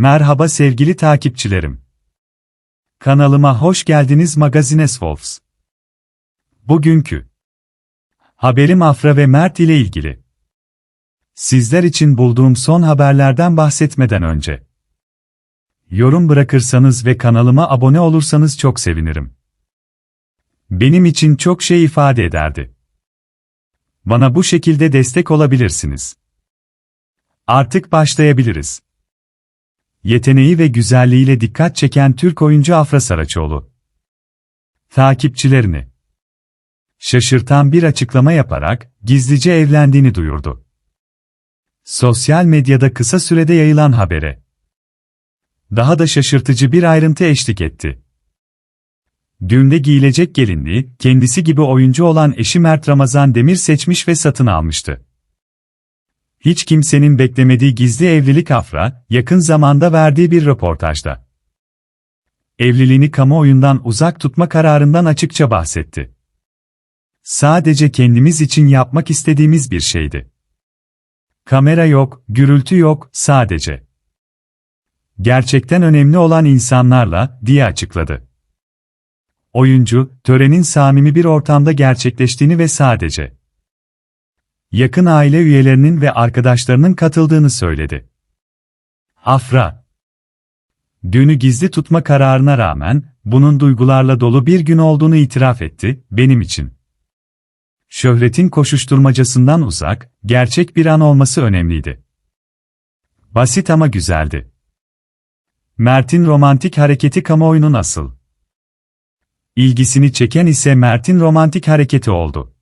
Merhaba sevgili takipçilerim. Kanalıma hoş geldiniz Magazines Wolves. Bugünkü haberim Afra ve Mert ile ilgili. Sizler için bulduğum son haberlerden bahsetmeden önce yorum bırakırsanız ve kanalıma abone olursanız çok sevinirim. Benim için çok şey ifade ederdi. Bana bu şekilde destek olabilirsiniz. Artık başlayabiliriz. Yeteneği ve güzelliğiyle dikkat çeken Türk oyuncu Afra Saraçoğlu. Takipçilerini şaşırtan bir açıklama yaparak gizlice evlendiğini duyurdu. Sosyal medyada kısa sürede yayılan habere daha da şaşırtıcı bir ayrıntı eşlik etti. Düğünde giyilecek gelinliği, kendisi gibi oyuncu olan eşi Mert Ramazan Demir seçmiş ve satın almıştı. Hiç kimsenin beklemediği gizli evlilik Afra, yakın zamanda verdiği bir röportajda. Evliliğini kamuoyundan uzak tutma kararından açıkça bahsetti. Sadece kendimiz için yapmak istediğimiz bir şeydi. Kamera yok, gürültü yok, sadece. Gerçekten önemli olan insanlarla, diye açıkladı. Oyuncu, törenin samimi bir ortamda gerçekleştiğini ve sadece yakın aile üyelerinin ve arkadaşlarının katıldığını söyledi. Afra Düğünü gizli tutma kararına rağmen, bunun duygularla dolu bir gün olduğunu itiraf etti, benim için. Şöhretin koşuşturmacasından uzak, gerçek bir an olması önemliydi. Basit ama güzeldi. Mert'in romantik hareketi kamuoyunun asıl. İlgisini çeken ise Mert'in romantik hareketi oldu.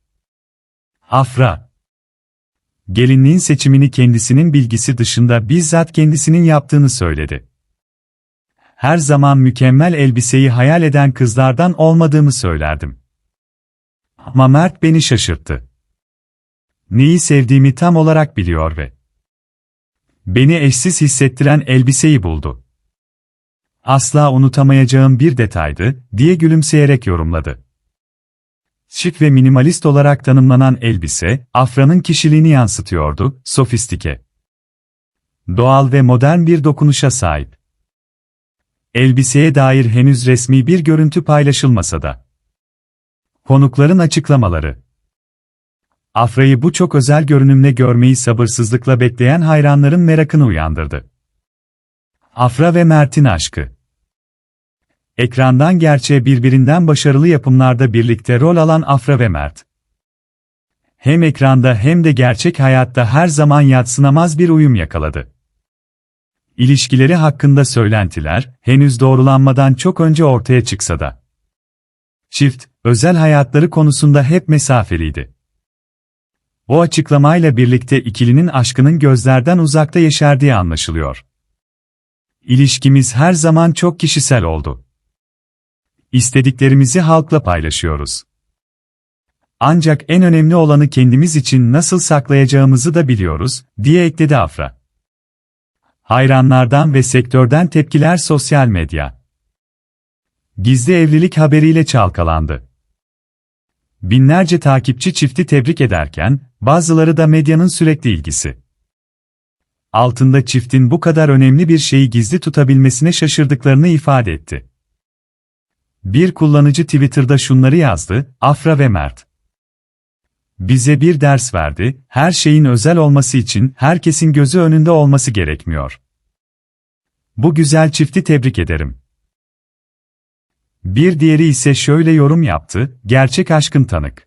Afra Gelinliğin seçimini kendisinin bilgisi dışında bizzat kendisinin yaptığını söyledi. Her zaman mükemmel elbiseyi hayal eden kızlardan olmadığımı söylerdim. Ama Mert beni şaşırttı. Neyi sevdiğimi tam olarak biliyor ve beni eşsiz hissettiren elbiseyi buldu. Asla unutamayacağım bir detaydı, diye gülümseyerek yorumladı. Şık ve minimalist olarak tanımlanan elbise, Afra'nın kişiliğini yansıtıyordu, sofistike. Doğal ve modern bir dokunuşa sahip. Elbiseye dair henüz resmi bir görüntü paylaşılmasa da. Konukların açıklamaları. Afra'yı bu çok özel görünümle görmeyi sabırsızlıkla bekleyen hayranların merakını uyandırdı. Afra ve Mert'in aşkı. Ekrandan gerçeğe birbirinden başarılı yapımlarda birlikte rol alan Afra ve Mert. Hem ekranda hem de gerçek hayatta her zaman yatsınamaz bir uyum yakaladı. İlişkileri hakkında söylentiler, henüz doğrulanmadan çok önce ortaya çıksa da. Çift, özel hayatları konusunda hep mesafeliydi. O açıklamayla birlikte ikilinin aşkının gözlerden uzakta yeşerdiği anlaşılıyor. İlişkimiz her zaman çok kişisel oldu. İstediklerimizi halkla paylaşıyoruz. Ancak en önemli olanı kendimiz için nasıl saklayacağımızı da biliyoruz, diye ekledi Afra. Hayranlardan ve sektörden tepkiler sosyal medya. Gizli evlilik haberiyle çalkalandı. Binlerce takipçi çifti tebrik ederken, bazıları da medyanın sürekli ilgisi. Altında çiftin bu kadar önemli bir şeyi gizli tutabilmesine şaşırdıklarını ifade etti. Bir kullanıcı Twitter'da şunları yazdı, Afra ve Mert. Bize bir ders verdi, her şeyin özel olması için herkesin gözü önünde olması gerekmiyor. Bu güzel çifti tebrik ederim. Bir diğeri ise şöyle yorum yaptı, gerçek aşkın tanık.